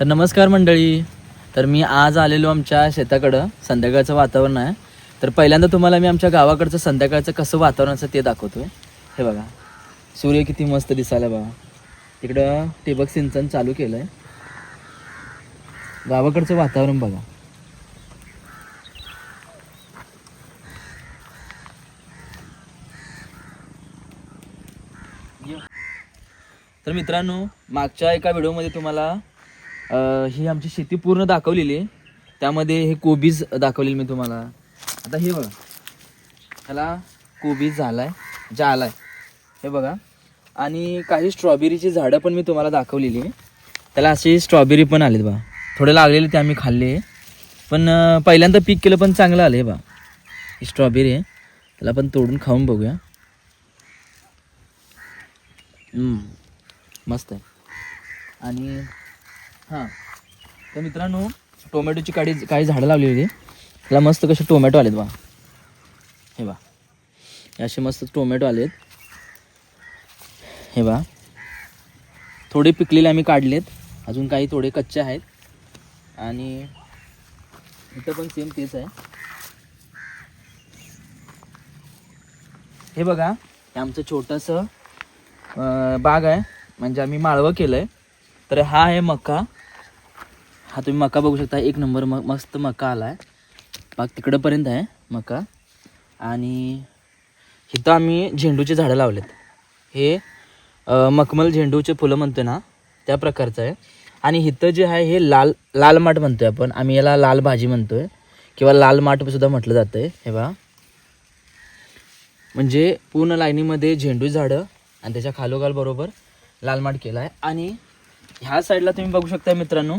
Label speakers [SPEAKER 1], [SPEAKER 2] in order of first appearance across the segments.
[SPEAKER 1] तर नमस्कार मंडळी. तर मी आज आलेलो आमच्या शेताकडं. संध्याकाळचं वातावरण आहे. तर पहिल्यांदा तुम्हाला मी आमच्या गावाकडचं संध्याकाळचं कसं वातावरण असं ते दाखवतो हे बघा. सूर्य किती मस्त दिसायला बघा. तिकडं ठिबक सिंचन चालू केलं आहे गावाकडचं वातावरण बघा. तर मित्रांनो मागच्या एका व्हिडिओमध्ये तुम्हाला ही आमची शेती पूर्ण दाखवलेली आहे. त्यामध्ये हे कोबीज दाखवलेली मी तुम्हाला. आता हे बघा. ह्याला कोबीज आला आहे जा आला आहे हे बघा. आणि काही स्ट्रॉबेरीची झाडं पण मी तुम्हाला दाखवलेली आहे. त्याला अशी स्ट्रॉबेरी पण आलेत बा थोडे लागलेले ते आम्ही खाल्ले. पण पहिल्यांदा पीक केलं पण चांगलं आलं आहे बा ही स्ट्रॉबेरी आहे. त्याला पण तोडून खाऊन बघूया. मस्त आहे. आणि हां. तर मित्रांनो टोमॅटोची काळी काही झाडं लावली होती. त्याला मस्त कसे टोमॅटो आलेत बा हे बा असे मस्त टोमॅटो आलेत. हे बा थोडे पिकलेले आम्ही काढलेत. अजून काही थोडे कच्चे आहेत. आणि इथं पण सेम तेच आहे. हे बघा. हे आमचं छोटंसं बाग आहे. म्हणजे आम्ही माळवं केलं आहे तर हा आहे मका. हा तुम्ही मका बघू शकता. एक नंबर म मस्त मका आला आहे बाग तिकडंपर्यंत आहे मका. आणि इथं आम्ही झेंडूचे झाडं लावलेत. हे मखमल झेंडूचे फुलं म्हणतो ना त्या प्रकारचं आहे. आणि इथं जे आहे हे लाल लाल माठ म्हणतो आहे आपण. आम्ही याला लाल भाजी म्हणतो आहे किंवा लाल माठसुद्धा म्हटलं जातं आहे हे बा म्हणजे पूर्ण लाईनीमध्ये झेंडू झाडं आणि त्याच्या खालोखाल बरोबर लाल माठ केला आहे आणि ह्या साईडला तुम्ही बघू शकता मित्रांनो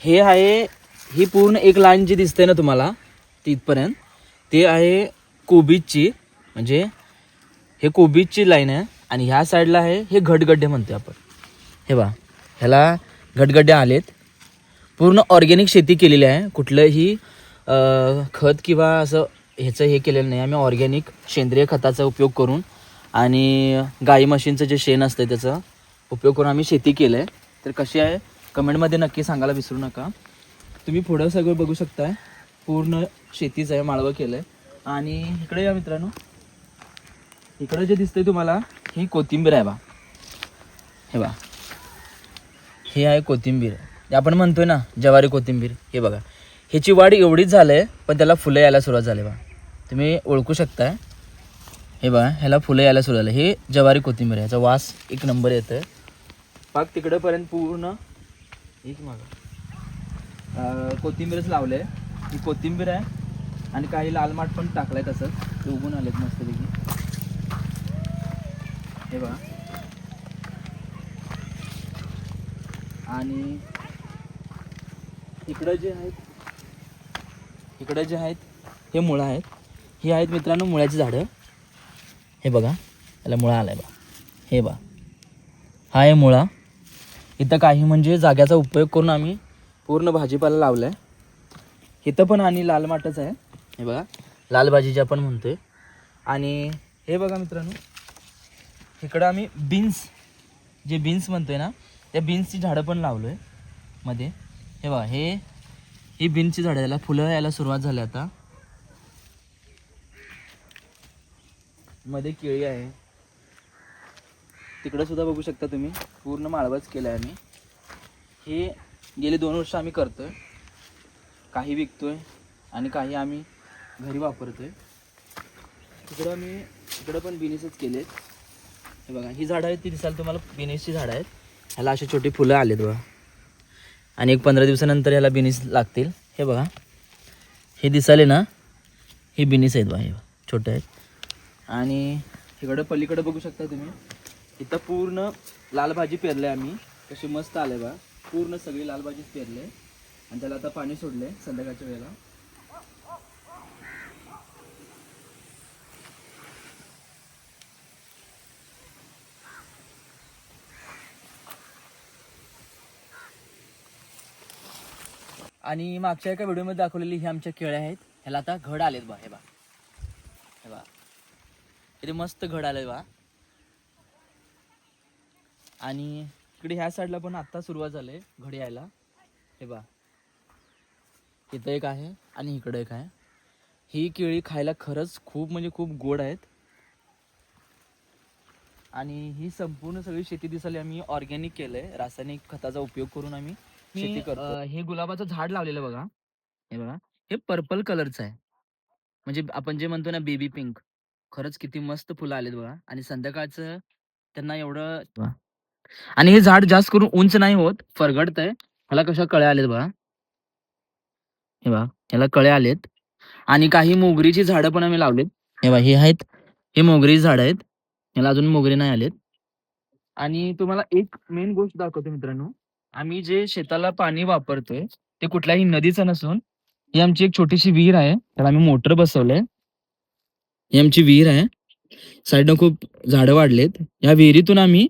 [SPEAKER 1] हे आहे ही पूर्ण एक लाईन जी दिसते ना तुम्हाला तिथपर्यंत ते आहे कोबीजची म्हणजे हे कोबीजची लाईन आहे आणि ह्या साईडला आहे हे घटगड्डे म्हणतोय आपण. हे बा ह्याला घटगड्डे आलेत. पूर्ण ऑर्गॅनिक शेती केलेली आहे. कुठलंही खत किंवा असं ह्याचं हे केलेलं नाही. आम्ही ऑर्गॅनिक सेंद्रिय खताचा उपयोग करून आणि गाई म्हशींचं जे शेण असतं त्याचा उपयोग करून आम्ही शेती केलं आहे तर कशी आहे कमेंटमध्ये नक्की सांगायला विसरू नका. तुम्ही पुढं सगळं बघू शकताय. पूर्ण शेतीचं आहे माळवं केलं आहे आणि इकडे या मित्रांनो. इकडं जे दिसतंय तुम्हाला ही कोथिंबीर आहे बा. हे बा. हे आहे कोथिंबीर. आपण म्हणतोय ना ज्वारी कोथिंबीर. हे बघा. ह्याची वाढ एवढीच झालं आहे पण त्याला फुलं यायला सुरुवात झाली बा. तुम्ही ओळखू शकताय. हे बघा ह्याला फुलं यायला सुरू झालं. हे ज्वारी कोथिंबीर ह्याचा वास एक नंबर येतं आहे पाक तिकडंपर्यंत पूर्ण एक मागं. कोथिंबीरच लावलं. आहे ही कोथिंबीर आहे आणि काही लाल माठ पण टाकलाय तसंच ते उगून आलेत मस्तपैकी. हे बघा. आणि इकडं जे आहेत इकडं जे आहेत हे मुळं आहेत. ही आहेत मित्रांनो मुळ्याची झाडं. हे बघा. याला मुळा आला आहे बा हे बा हा आहे मुळा. इथं काही म्हणजे जाग्याचा उपयोग करून आम्ही पूर्ण भाजीपाला लावला आहे इथं पण आणि लाल माठच आहे. हे बघा लाल भाजी जे आपण म्हणतोय. आणि हे बघा मित्रांनो इकडं आम्ही बीन्स जे बीन्स म्हणतोय ना त्या बीन्सची झाडं पण लावलो आहे मध्ये. हे बघा हे ही बीन्सची झाडं याला फुलं यायला सुरुवात झाली आता. मध्ये केळी आहे. तिकडं सुद्धा बघू शकता तुम्ही. पूर्ण माळवाच केला आहे आम्ही. हे गेले दोन वर्ष आम्ही करतो आहे काही विकतो आहे आणि काही आम्ही घरी वापरतो आहे तिकडं आम्ही तिकडं पण बिनीसच केले आहेत हे बघा ही झाडं आहेत ती दिसायला तुम्हाला बिनेसची झाडं आहेत. ह्याला अशी छोटी फुलं आलेत बघा. आणि एक पंधरा दिवसानंतर ह्याला बिनीस लागतील. हे बघा. हे दिसाले ना हे बिनीस आहेत बघा हे छोटे आहेत. आणि इकडं पलीकडं बघू शकता तुम्ही. इथं पूर्ण लाल भाजी पेरले आम्ही. कशी मस्त आले बा. पूर्ण सगळी लाल भाजीच पेरले. आणि त्याला आता पाणी सोडले संध्याकाळच्या वेळेला. आणि मागच्या एका व्हिडिओमध्ये दाखवलेली ही आमच्या केळ्या आहेत. ह्याला आता घड आलेत बा हे बा. हे बा. इथे मस्त घड आले बा. आणि इकडे ह्या साईडला पण आत्ता सुरुवात झाली घड यायला. हे बा इथं एक आहे आणि इकडे एक आहे. ही केळी खायला खरंच खूप म्हणजे खूप गोड आहेत. आणि ही संपूर्ण सगळी शेती दिसाली आम्ही ऑर्गॅनिक केलंय. रासायनिक खताचा उपयोग करून आम्ही शेती करतो हे गुलाबाचं झाड लावलेलं बघा. हे बघा. हे पर्पल कलरचं आहे. म्हणजे आपण जे म्हणतो ना बेबी पिंक खरंच किती मस्त फुलं आलेत बघा. आणि संध्याकाळचं त्यांना एवढं आणि हे झाड जास्त करून उंच नाही होत फरगडतंय ह्याला कशा कळ्या आलेत बघा. हे बघा ह्याला कळ्या आलेत. आणि काही मोगरीची झाडं पण आम्ही लावलेत. हे बघा हे आहेत. हे मोगरीची झाड आहेत. ह्याला अजून मोगरी नाही आलेत. आणि तुम्हाला एक मेन गोष्ट दाखवतो मित्रांनो. आम्ही जे शेताला पाणी वापरतोय ते कुठल्याही नदीचं नसून ही आमची एक छोटीशी विहीर आहे. त्याला आम्ही मोटर बसवलंय. ही आमची विहीर आहे. साईडनं खूप झाडं वाढलेत. या विहिरीतून आम्ही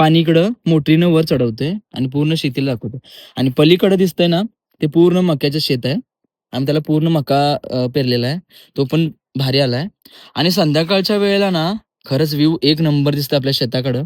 [SPEAKER 1] पाणी इकडं मोटरीनं वर चढवतोय आणि पूर्ण शेतीला दाखवते आणि पलीकडे दिसतंय ना ते पूर्ण मक्याचं शेत आहे. आम्ही त्याला पूर्ण मका पेरलेला आहे. तो पण भारी आलाय. आणि संध्याकाळच्या वेळेला ना खरंच व्ह्यू एक नंबर दिसतं आपल्या शेताकडं.